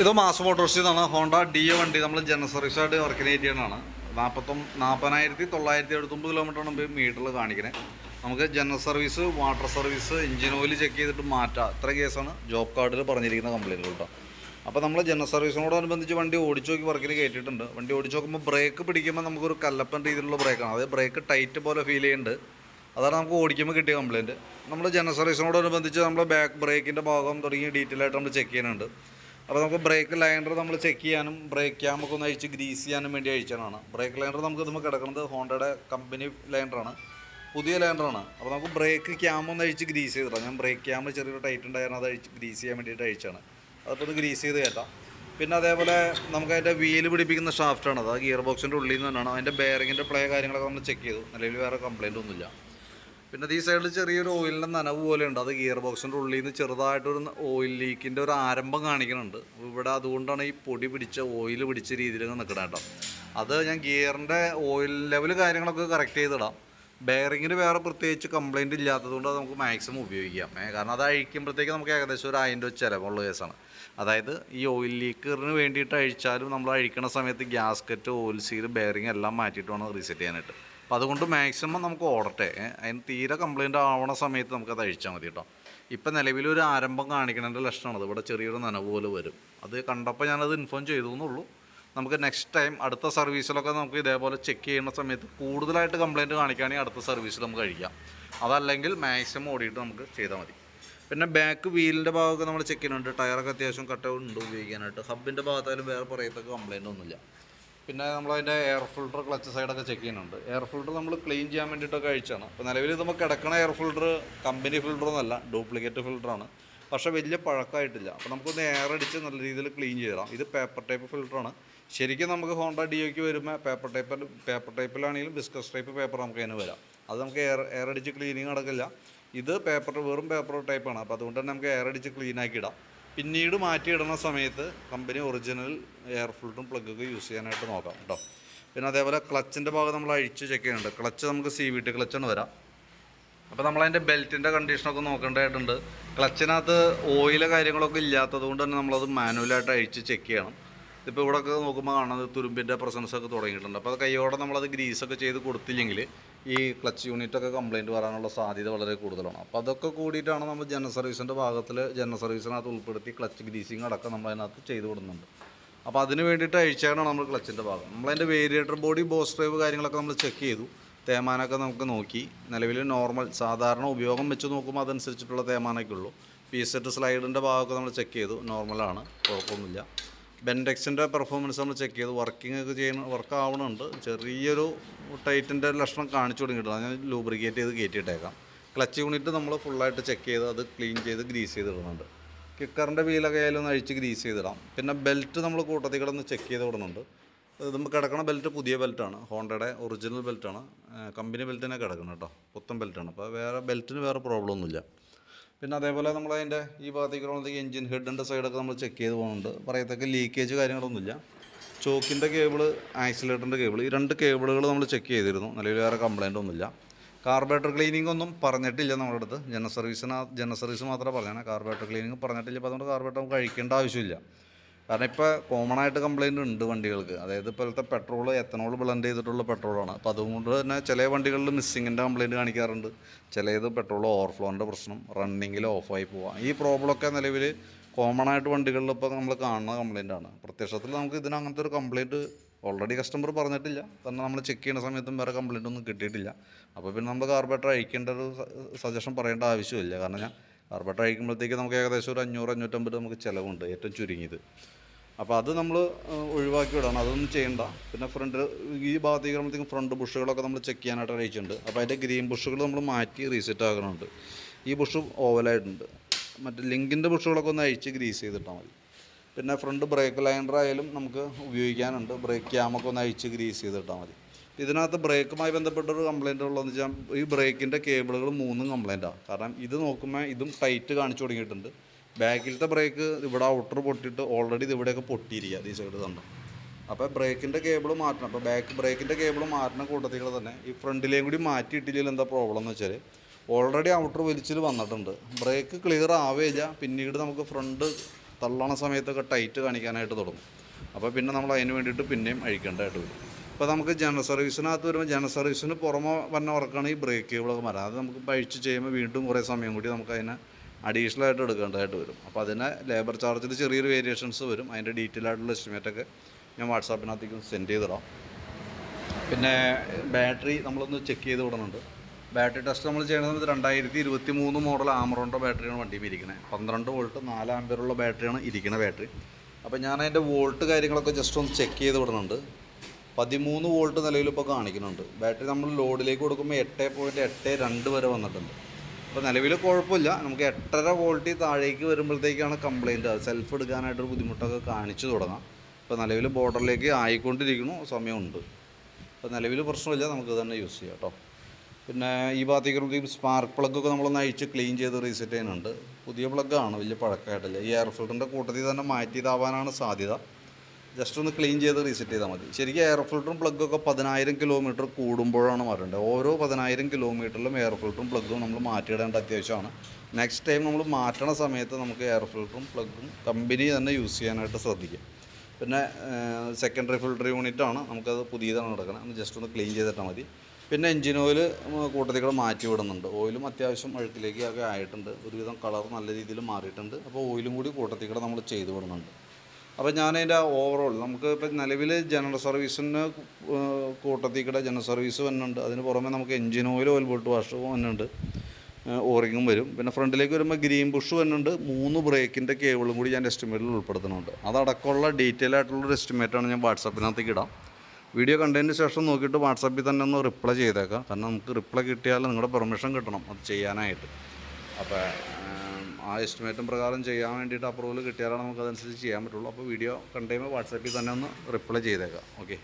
ഇത് മാസ് മോട്ടോഴ്സിൽ നിന്നാണ് Honda D A വണ്ടി. നമ്മൾ ജനറൽ സർവീസായിട്ട് വർക്കിന് ചെയ്യണതാണ് നാൽപ്പത്തൊ നാൽപ്പതിനായിരത്തി തൊള്ളായിരത്തി എഴുപത്തൊമ്പത് കിലോമീറ്ററാണ് ഇപ്പോൾ മീറ്ററിൽ കാണിക്കുന്നത് നമുക്ക് general service water service engine oil check ചെയ്തിട്ട് മാറ്റാം. ഇത്ര കേസാണ് ജോബ് കാർഡിൽ പറഞ്ഞിരിക്കുന്ന കംപ്ലയിന്റ് കേട്ടോ അപ്പോൾ നമ്മൾ ജനറൽ സർവീസിനോടനുബന്ധിച്ച് വണ്ടി ഓടിച്ചു നോക്കി വർക്കിന് കയറ്റിയിട്ടുണ്ട് വണ്ടി ഓടിച്ചു നോക്കുമ്പോൾ ബ്രേക്ക് പിടിക്കുമ്പോൾ നമുക്കൊരു കല്ലപ്പൻ രീതിയിലുള്ള ബ്രേക്കാണ് അതായത് ബ്രേക്ക് ടൈറ്റ് പോലെ ഫീൽ ചെയ്യുന്നുണ്ട് അതാണ് നമുക്ക് ഓടിക്കുമ്പോൾ കിട്ടിയ കംപ്ലയിന്റ് നമ്മൾ ജനറൽ സർവീസിനോടനുബന്ധിച്ച് നമ്മൾ ബാക്ക് ബ്രേക്കിന്റെ ഭാഗം തുടങ്ങി ഡീറ്റെയിൽ ആയിട്ട് നമ്മൾ ചെക്ക് ചെയ്യുന്നുണ്ട് അപ്പോൾ നമുക്ക് ബ്രേക്ക് ലൈൻഡർ നമ്മൾ ചെക്ക് ചെയ്യാനും ബ്രേക്ക് ക്യാമൊക്കെ ഒന്ന് അഴിച്ച് ഗ്രീസ് ചെയ്യാനും വേണ്ടി അഴിച്ചതാണ്. ബ്രേക്ക് ലൈൻഡർ നമുക്ക് ഇതുമ്പോൾ കിടക്കുന്നത് ഹോണ്ടയുടെ കമ്പനി ലൈൻഡറാണ് പുതിയ ലൈൻഡറാണ് അപ്പോൾ നമുക്ക് ബ്രേക്ക് ക്യാം ഒന്ന് അഴിച്ച് ഗ്രീസ് ചെയ്തിടാം. ഞാൻ ബ്രേക്ക് ക്യാം ചെറിയൊരു ടൈറ്റ് ഉണ്ടായിരുന്നു അത് അഴിച്ച് ഗ്രീസ് ചെയ്യാൻ വേണ്ടിയിട്ട് അഴിച്ചാണ് അതിപ്പോൾ ഒന്ന് ഗ്രീസ് ചെയ്ത് കയറ്റാം പിന്നെ അതേപോലെ നമുക്ക് അതിന്റെ വീൽ പിടിപ്പിക്കുന്ന ഷാഫ്റ്റാണ് അത് ഗിയർ ബോക്സിന്റെ ഉള്ളിൽ നിന്ന് തന്നെയാണ്. അതിന്റെ ബെയറിങ്ങിന്റെ പ്ലേ കാര്യങ്ങളൊക്കെ നമ്മൾ ചെക്ക് ചെയ്തു. നിലവിൽ വേറെ കംപ്ലയിന്റ് ഒന്നുമില്ല. പിന്നെ ഈ സൈഡിൽ ചെറിയൊരു ഓയിലിന്റെ നനവ് പോലെ ഉണ്ട്. അത് ഗിയർ ബോക്സിന്റെ ഉള്ളിൽ നിന്ന് ചെറുതായിട്ടൊരു ഓയിൽ ലീക്കിന്റെ ഒരു ആരംഭം കാണിക്കുന്നുണ്ട്. ഇവിടെ അതുകൊണ്ടാണ് ഈ പൊടി പിടിച്ച ഓയിൽ പിടിച്ച രീതിയിൽ നിൽക്കണം കേട്ടോ അത് ഞാൻ ഗിയറിന്റെ ഓയിൽ ലെവൽ കാര്യങ്ങളൊക്കെ കറക്റ്റ് ചെയ്തിടാം. ബെയറിങ്ങിന് വേറെ പ്രത്യേകിച്ച് കംപ്ലൈന്റ് ഇല്ലാത്തതുകൊണ്ട് അത് നമുക്ക് മാക്സിമം ഉപയോഗിക്കാം. കാരണം അത് അഴിക്കുമ്പോഴത്തേക്ക് നമുക്ക് ഏകദേശം ഒരു ആയിരം രൂപ ചിലവുള്ള കേസാണ്. അതായത് ഈ ഓയിൽ ലീക്കറിന് വേണ്ടിയിട്ട് അഴിച്ചാലും നമ്മൾ അഴിക്കുന്ന സമയത്ത് ഗ്യാസ്കറ്റ് ഓയിൽ സീൽ ബെയറിങ് എല്ലാം മാറ്റിയിട്ട് വേണം റീസെറ്റ് ചെയ്യാനായിട്ട്. അപ്പോൾ അതുകൊണ്ട് മാക്സിമം നമുക്ക് ഓടട്ടെ. അതിന് തീരെ കംപ്ലൈന്റ് ആവണ സമയത്ത് നമുക്കത് അഴിച്ചാൽ മതി കേട്ടോ. ഇപ്പം നിലവിലൊരു ആരംഭം കാണിക്കണതിന്റെ ലക്ഷണമാണ്. ഇവിടെ ചെറിയൊരു നനവ് പോലെ വരും. അത് കണ്ടപ്പോൾ ഞാനത് ഇൻഫോം ചെയ്തു എന്നുള്ളൂ. നമുക്ക് നെക്സ്റ്റ് ടൈം അടുത്ത സർവീസിലൊക്കെ നമുക്ക് ഇതേപോലെ ചെക്ക് ചെയ്യുന്ന സമയത്ത് കൂടുതലായിട്ട് കംപ്ലൈന്റ് കാണിക്കുകയാണെങ്കിൽ അടുത്ത സർവീസിൽ നമുക്ക് കഴിക്കാം അതല്ലെങ്കിൽ മാക്സിമം ഓടിയിട്ട് നമുക്ക് ചെയ്താൽ മതി. പിന്നെ ബാക്ക് വീലിന്റെ ഭാഗമൊക്കെ നമ്മൾ ചെക്ക് ചെയ്യുന്നുണ്ട്. ടയറൊക്കെ അത്യാവശ്യം കട്ടൗണ്ട് ഉണ്ട് ഉപയോഗിക്കാനായിട്ട്. ഹബിന്റെ ഭാഗത്തായാലും വേറെ പറയത്തൊക്കെ കംപ്ലൈന്റ് ഒന്നുമില്ല. പിന്നെ നമ്മൾ നമ്മളതിന്റെ എയർ ഫിൽട്ടർ ക്ലച്ച് സൈഡൊക്കെ ചെക്ക് ചെയ്യുന്നുണ്ട്. എയർ ഫിൽട്ടർ നമ്മൾ ക്ലീൻ ചെയ്യാൻ വേണ്ടിയിട്ടൊക്കെ അഴിച്ചാണ്. അപ്പോൾ നിലവിൽ നമുക്ക് കിടക്കണ എയർ ഫിൽട്ടർ കമ്പനി ഫിൽട്ടർ ഒന്നല്ല ഡ്യൂപ്ലിക്കേറ്റ് ഫിൽട്ടറാണ് പക്ഷേ വലിയ പഴക്കമായിട്ടില്ല. അപ്പോൾ നമുക്കൊന്ന് എയർ അടിച്ച് നല്ല രീതിയിൽ ക്ലീൻ ചെയ്തിടാം ഇത് പേപ്പർ ടൈപ്പ് ഫിൽട്ടറാണ് ശരിക്കും നമുക്ക് ഹോണ്ട ഡിയോയ്ക്ക് വരുമ്പോൾ പേപ്പർ ടൈപ്പ് പേപ്പർ ടൈപ്പിലാണെങ്കിലും ബിസ്കസ് ടൈപ്പ് പേപ്പർ നമുക്ക് അതിന് വരാം. അത് നമുക്ക് എയർ എയർ അടിച്ച് ക്ലീനിങ് നടക്കില്ല. ഇത് പേപ്പർ വെറും പേപ്പർ ടൈപ്പാണ് അപ്പോൾ അതുകൊണ്ട് തന്നെ നമുക്ക് എയർ അടിച്ച് ക്ലീൻ ആക്കി ഇടാം. പിന്നീട് മാറ്റിയിടുന്ന സമയത്ത് കമ്പനി ഒറിജിനൽ എയർ ഫിൽട്ടറും പ്ലഗൊക്കെ യൂസ് ചെയ്യാനായിട്ട് നോക്കാം കേട്ടോ പിന്നെ അതേപോലെ ക്ലച്ചിന്റെ ഭാഗം നമ്മൾ അഴിച്ച് ചെക്ക് ചെയ്യുന്നുണ്ട്. ക്ലച്ച് നമുക്ക് സി വി ടി ക്ലച്ചാണ് വരാം. അപ്പോൾ നമ്മളതിന്റെ ബെൽറ്റിന്റെ കണ്ടീഷനൊക്കെ നോക്കേണ്ടതായിട്ടുണ്ട്. ക്ലച്ചിനകത്ത് ഓയിൽ കാര്യങ്ങളൊക്കെ ഇല്ലാത്തത് കൊണ്ട് തന്നെ നമ്മളത് മാനുവലായിട്ട് അഴിച്ച് ചെക്ക് ചെയ്യണം. ഇപ്പോൾ ഇവിടെ ഒക്കെ നോക്കുമ്പോൾ കാണുന്നത് തുരുമ്പിന്റെ പ്രസൻസൊക്കെ തുടങ്ങിയിട്ടുണ്ട്. അപ്പോൾ അത് കൈയോടെ നമ്മളത് ഗ്രീസൊക്കെ ചെയ്ത് കൊടുത്തില്ലെങ്കിൽ ഈ ക്ലച്ച് യൂണിറ്റൊക്കെ കംപ്ലൈന്റ് വരാനുള്ള സാധ്യത വളരെ കൂടുതലാണ്. അപ്പോൾ അതൊക്കെ കൂടിയിട്ടാണ് നമ്മൾ ജനറൽ സർവീസിന്റെ ഭാഗത്തിൽ ജനറൽ സർവീസിനകത്ത് ഉൾപ്പെടുത്തി ക്ലച്ച് ഗ്രീസിങ് അടക്കം നമ്മൾ അതിനകത്ത് ചെയ്തു കൊടുക്കുന്നുണ്ട്. അപ്പോൾ അതിന് വേണ്ടിയിട്ട് അഴിച്ചാണ് നമ്മൾ ക്ലച്ചിന്റെ ഭാഗം. നമ്മളതിന്റെ വേരിയേറ്റർ ബോഡി ബോസ് ഡ്രൈവ് കാര്യങ്ങളൊക്കെ നമ്മൾ ചെക്ക് ചെയ്തു. തേമാനൊക്കെ നമുക്ക് നോക്കി. നിലവിൽ നോർമൽ സാധാരണ ഉപയോഗം വെച്ച് നോക്കുമ്പോൾ അതനുസരിച്ചിട്ടുള്ള തേമാനൊക്കെ ഉള്ളൂ. പി സെറ്റ് സ്ലൈഡിന്റെ ഭാഗമൊക്കെ നമ്മൾ ചെക്ക് ചെയ്തു. നോർമലാണ് കുഴപ്പമൊന്നുമില്ല. ബെൻഡെക്സിന്റെ പെർഫോമൻസ് നമ്മൾ ചെക്ക് ചെയ്ത്. വർക്കിംഗ് ഒക്കെ ചെയ്യുന്ന വർക്ക് ആവണുണ്ട്. ചെറിയൊരു ടൈറ്റിന്റെ ലക്ഷണം കാണിച്ചു തുടങ്ങിയിട്ടുണ്ട് ഞാൻ ലൂബ്രിക്കേറ്റ് ചെയ്ത് കയറ്റിയിട്ടേക്കാം ക്ലച്ച് യൂണിറ്റ് നമ്മൾ ഫുള്ളായിട്ട് ചെക്ക് ചെയ്ത് അത് ക്ലീൻ ചെയ്ത് ഗ്രീസ് ചെയ്തിടുന്നുണ്ട് കിക്കറിന്റെ വീലൊക്കെ ആയാലും ഒന്ന് അഴിച്ച് ഗ്രീസ് ചെയ്തിടാം പിന്നെ ബെൽറ്റ് നമ്മൾ കൂട്ടത്തിൽ കിടന്ന് ചെക്ക് ചെയ്ത് വിടുന്നുണ്ട് നമുക്ക് കിടക്കണ ബെൽറ്റ് പുതിയ ബെൽറ്റാണ് ഹോണ്ടയുടെ ഒറിജിനൽ ബെൽറ്റാണ് കമ്പനി ബെൽറ്റ് തന്നെ കിടക്കുന്നത് കേട്ടോ പുത്തൻ ബെൽറ്റാണ് അപ്പോൾ വേറെ ബെൽറ്റിന് വേറെ പ്രോബ്ലം ഒന്നുമില്ല. പിന്നെ അതേപോലെ നമ്മൾ അതിന്റെ ഈ ഭാഗത്തേക്ക് പോകുമ്പോഴത്തേക്ക് എഞ്ചിൻ ഹെഡിന്റെ സൈഡൊക്കെ നമ്മൾ ചെക്ക് ചെയ്ത് പോകുന്നുണ്ട്. പറയത്തക്ക ലീക്കേജ് കാര്യങ്ങളൊന്നുമില്ല. ചോക്കിന്റെ കേബിൾ ആക്സിലേറ്ററിന്റെ കേബിൾ ഈ രണ്ട് കേബിളുകൾ നമ്മൾ ചെക്ക് ചെയ്തിരുന്നു. നിലവിൽ വേറെ കംപ്ലൈന്റ് ഒന്നുമില്ല. കാർബറേറ്റർ ക്ലീനിങ് ഒന്നും പറഞ്ഞിട്ടില്ല നമ്മുടെ അടുത്ത്. ജനറൽ സർവീസിന് ജനറൽ സർവീസ് മാത്രമേ പറഞ്ഞാണ് കാർബറേറ്റർ ക്ലീനിങ് പറഞ്ഞിട്ടില്ല. അപ്പോൾ അതുകൊണ്ട് കാർബേറ്റർ നമുക്ക് കഴിക്കേണ്ട ആവശ്യമില്ല. കാരണം ഇപ്പോൾ കോമൺ ആയിട്ട് കംപ്ലൈന്റ് ഉണ്ട് വണ്ടികൾക്ക്. അതായത് ഇപ്പോഴത്തെ പെട്രോൾ എത്തനോൾ ബ്ലെൻഡ് ചെയ്തിട്ടുള്ള പെട്രോളാണ് അപ്പോൾ അതുകൊണ്ട് തന്നെ ചില വണ്ടികളിൽ മിസ്സിങ്ങിന്റെ കംപ്ലൈന്റ് കാണിക്കാറുണ്ട്. ചിലത് പെട്രോൾ ഓവർഫ്ലോന്റെ പ്രശ്നം റണ്ണിങ്ങിൽ ഓഫായി പോവാം. ഈ പ്രോബ്ലമൊക്കെ നിലവിൽ കോമൺ ആയിട്ട് വണ്ടികളിൽ ഇപ്പോൾ നമ്മൾ കാണുന്ന കംപ്ലൈന്റ് ആണ്. പ്രത്യക്ഷത്തിൽ നമുക്ക് ഇതിന് അങ്ങനത്തെ ഒരു കംപ്ലൈന്റ് ഓൾറെഡി കസ്റ്റമർ പറഞ്ഞിട്ടില്ല. തന്നെ നമ്മൾ ചെക്ക് ചെയ്യുന്ന സമയത്തും വേറെ കംപ്ലൈന്റ് ഒന്നും കിട്ടിയിട്ടില്ല. അപ്പോൾ പിന്നെ നമ്മൾ കാർബറേറ്റർ അഴിക്കേണ്ട ഒരു സജഷൻ പറയേണ്ട ആവശ്യമില്ല. കാരണം ഞാൻ കാർബറേറ്റർ അഴിക്കുമ്പോഴത്തേക്ക് നമുക്ക് ഏകദേശം ഒരു അഞ്ഞൂറ് അഞ്ഞൂറ്റമ്പത് നമുക്ക് ചിലവുണ്ട് ഏറ്റവും ചുരുങ്ങിയത്. അപ്പോൾ അത് നമ്മൾ ഒഴിവാക്കി വിടണം അതൊന്നും ചെയ്യണ്ട. പിന്നെ ഫ്രണ്ട് ഈ ഭാഗത്തേക്ക് വരുമ്പോഴത്തേക്കും ഫ്രണ്ട് ബുഷുകളൊക്കെ നമ്മൾ ചെക്ക് ചെയ്യാനായിട്ട് അയച്ചിട്ടുണ്ട് അപ്പോൾ അതിന്റെ ഗ്രീൻ ബുഷുകൾ നമ്മൾ മാറ്റി റീസെറ്റ് ആക്കണമുണ്ട് ഈ ബുഷ് ഓവലായിട്ടുണ്ട്. മറ്റേ ലിങ്കിന്റെ ബുഷുകളൊക്കെ ഒന്ന് അഴിച്ച് ഗ്രീസ് ചെയ്തിട്ടാൽ മതി. പിന്നെ ഫ്രണ്ട് ബ്രേക്ക് ലൈനർ ആയാലും നമുക്ക് ഉപയോഗിക്കാനുണ്ട്. ബ്രേക്ക് ക്യാമൊക്കെ ഒന്ന് അഴിച്ച് ഗ്രീസ് ചെയ്തിട്ടാൽ മതി. ഇതിനകത്ത് ബ്രേക്കുമായി ബന്ധപ്പെട്ടൊരു കംപ്ലൈന്റ് ഉള്ളതെന്ന് വെച്ചാൽ ഈ ബ്രേക്കിന്റെ കേബിളുകൾ മൂന്നും കംപ്ലൈന്റാണ് കാരണം ഇത് നോക്കുമ്പോൾ ഇതും ടൈറ്റ് കാണിച്ചു തുടങ്ങിയിട്ടുണ്ട്. ബാക്കിലത്തെ ബ്രേക്ക് ഇവിടെ ഔട്ടർ പൊട്ടിയിട്ട് ഓൾറെഡി ഇത് ഇവിടെയൊക്കെ പൊട്ടിയിരിക്കുക ഈ സൈഡ് തന്നെ. അപ്പോൾ ബ്രേക്കിന്റെ കേബിൾ മാറ്റണം. അപ്പോൾ ബാക്ക് ബ്രേക്കിന്റെ കേബിൾ മാറ്റുന്ന കൂട്ടത്തിൽ തന്നെ ഈ ഫ്രണ്ടിലേയും കൂടി മാറ്റിയിട്ടില്ലെങ്കിൽ എന്താ പ്രോബ്ലം എന്ന് വെച്ചാൽ ഓൾറെഡി ഔട്ടർ വലിച്ചിൽ വന്നിട്ടുണ്ട്. ബ്രേക്ക് ക്ലിയർ ആവേയില്ല. പിന്നീട് നമുക്ക് ഫ്രണ്ട് തള്ളണ സമയത്തൊക്കെ ടൈറ്റ് കാണിക്കാനായിട്ട് തുടങ്ങും. അപ്പോൾ പിന്നെ നമ്മൾ അതിന് വേണ്ടിയിട്ട് പിന്നെയും അഴിക്കേണ്ടതായിട്ട് വരും. ഇപ്പോൾ നമുക്ക് ജനറൽ സർവീസിനകത്ത് വരുമ്പോൾ ജനറൽ സർവീസിന് പുറമെ വന്ന വർക്കാണ് ഈ ബ്രേക്ക് കേബിളൊക്കെ വരാം അത് നമുക്ക് പഴിച്ച് ചെയ്യുമ്പോൾ വീണ്ടും കുറേ സമയം കൂടി നമുക്ക് അതിനെ അഡീഷണൽ ആയിട്ട് എടുക്കേണ്ടതായിട്ട് വരും. അപ്പോൾ അതിന് ലേബർ ചാർജിൽ ചെറിയൊരു വേരിയേഷൻസ് വരും. അതിന്റെ ഡീറ്റെയിൽ ആയിട്ടുള്ള എസ്റ്റിമേറ്റൊക്കെ ഞാൻ വാട്സാപ്പിനകത്തേക്ക് സെൻഡ് ചെയ്തിടാം. പിന്നെ ബാറ്ററി നമ്മളൊന്ന് ചെക്ക് ചെയ്ത് വിടുന്നുണ്ട് ബാറ്ററി ടെസ്റ്റ് നമ്മൾ ചെയ്യുന്ന സമയത്ത് രണ്ടായിരത്തി ഇരുപത്തി മൂന്ന് മോഡൽ ആമറോണിന്റെ ബാറ്ററിയാണ് വണ്ടിയിൽ ഇരിക്കുന്നത് പന്ത്രണ്ട് വോൾട്ട് നാല് ആമ്പയറുള്ള ബാറ്ററിയാണ് ഇരിക്കുന്ന ബാറ്ററി അപ്പോൾ ഞാൻ അതിന്റെ വോൾട്ട് കാര്യങ്ങളൊക്കെ ജസ്റ്റ് ഒന്ന് ചെക്ക് ചെയ്ത് വിടുന്നുണ്ട് പതിമൂന്ന് വോൾട്ട് നിലയിൽ ഇപ്പോൾ കാണിക്കുന്നുണ്ട്. ബാറ്ററി നമ്മൾ ലോഡിലേക്ക് കൊടുക്കുമ്പോൾ എട്ട് പോയിന്റ് എട്ട് രണ്ട് വരെ വന്നിട്ടുണ്ട്. അപ്പോൾ നിലവിൽ കുഴപ്പമില്ല. നമുക്ക് എട്ടര വോൾട്ടിൽ താഴേക്ക് വരുമ്പോഴത്തേക്കാണ് കംപ്ലയിന്റ് അത് സെൽഫ് എടുക്കാനായിട്ടൊരു ബുദ്ധിമുട്ടൊക്കെ കാണിച്ചു തുടങ്ങാം. ഇപ്പോൾ നിലവിൽ ബോർഡറിലേക്ക് ആയിക്കൊണ്ടിരിക്കുന്നു. സമയമുണ്ട്. അപ്പോൾ നിലവിൽ പ്രശ്നമില്ല. നമുക്ക് തന്നെ യൂസ് ചെയ്യാം കേട്ടോ പിന്നെ ഈ ഭാഗത്തേക്ക് നമുക്ക് സ്പാർക്ക് പ്ലഗൊക്കെ നമ്മളൊന്ന് അഴിച്ച് ക്ലീൻ ചെയ്ത് റീസെറ്റ് ചെയ്യുന്നുണ്ട്. പുതിയ പ്ലഗ്ഗാണ് വലിയ പഴക്കമായിട്ടില്ല. ഈ എയർ ഫിൽറ്ററിന്റെ കൂട്ടത്തിൽ തന്നെ മാറ്റിയതാവാനാണ് സാധ്യത. ജസ്റ്റ് ഒന്ന് ക്ലീൻ ചെയ്ത് റീസെറ്റ് ചെയ്താൽ മതി. ശരിക്കും എയർ ഫിൽറ്ററും പ്ലഗൊക്കെ പതിനായിരം കിലോമീറ്റർ കൂടുമ്പോഴാണ് മാറേണ്ടത്. ഓരോ പതിനായിരം കിലോമീറ്ററിലും എയർ ഫിൽറ്ററും പ്ലഗ്ഗും നമ്മൾ മാറ്റിയിടേണ്ട അത്യാവശ്യമാണ്. നെക്സ്റ്റ് ടൈം നമ്മൾ മാറ്റണ സമയത്ത് നമുക്ക് എയർ ഫിൽറ്ററും പ്ലഗ്ഗും കമ്പനി തന്നെ യൂസ് ചെയ്യാനായിട്ട് ശ്രദ്ധിക്കാം. പിന്നെ സെക്കൻഡറി ഫിൽറ്റർ യൂണിറ്റാണ് നമുക്കത് പുതിയതാണ് കിടക്കുന്നത് ജസ്റ്റ് ഒന്ന് ക്ലീൻ ചെയ്തിട്ടാൽ മതി. പിന്നെ എഞ്ചിൻ ഓയിൽ കൂട്ടത്തിൽ കൂടെ മാറ്റി വിടുന്നുണ്ട്. ഓയിലും അത്യാവശ്യം അഴുക്കിലേക്ക് ഒക്കെ ആയിട്ടുണ്ട്. ഒരുവിധം കളർ നല്ല രീതിയിൽ മാറിയിട്ടുണ്ട്. അപ്പോൾ ഓയിലും കൂടി കൂട്ടത്തിൽ കൂടെ നമ്മൾ ചെയ്തു വിടുന്നുണ്ട്. അപ്പോൾ ഞാനതിന്റെ ഓവറോൾ നമുക്ക് ഇപ്പം നിലവിൽ ജനറൽ സർവീസിന് കൂട്ടത്തിക്കിടെ കൂടെ ജനറൽ സർവീസ് വന്നുണ്ട് അതിന് പുറമെ നമുക്ക് engine oil oil bolt wash വന്നുണ്ട് ഓറിങ്ങും വരും. പിന്നെ ഫ്രണ്ടിലേക്ക് വരുമ്പോൾ ഗ്രീൻ ബുഷ് ഉണ്ട് മൂന്ന് ബ്രേക്കിന്റെ കേബിളും കൂടി ഞാൻ എസ്റ്റിമേറ്റിൽ ഉൾപ്പെടുത്തുന്നുണ്ട്. അതടക്കമുള്ള ഡീറ്റെയിൽ ആയിട്ടുള്ളൊരു എസ്റ്റിമേറ്റാണ് ഞാൻ വാട്സാപ്പിനകത്തേക്ക് ഇടാം. വീഡിയോ കണ്ടതിന് ശേഷം നോക്കിയിട്ട് വാട്സാപ്പിൽ തന്നെ ഒന്ന് റിപ്ലൈ ചെയ്തേക്കാം. കാരണം നമുക്ക് റിപ്ലൈ കിട്ടിയാൽ നിങ്ങളുടെ പെർമിഷൻ കിട്ടണം. അത് ചെയ്യാനായിട്ട്. അപ്പോൾ ആ എസ്റ്റിമേറ്റും പ്രകാരം ചെയ്യാൻ വേണ്ടിയിട്ട് അപ്രൂവൽ കിട്ടിയാലാണ് നമുക്ക് അതനുസരിച്ച് ചെയ്യാൻ പറ്റുള്ളൂ. അപ്പോൾ വീഡിയോ കണ്ടുകഴിയുമ്പോൾ വാട്സാപ്പിൽ തന്നെ ഒന്ന് റിപ്ലൈ ചെയ്തേക്കാം. ഓക്കെ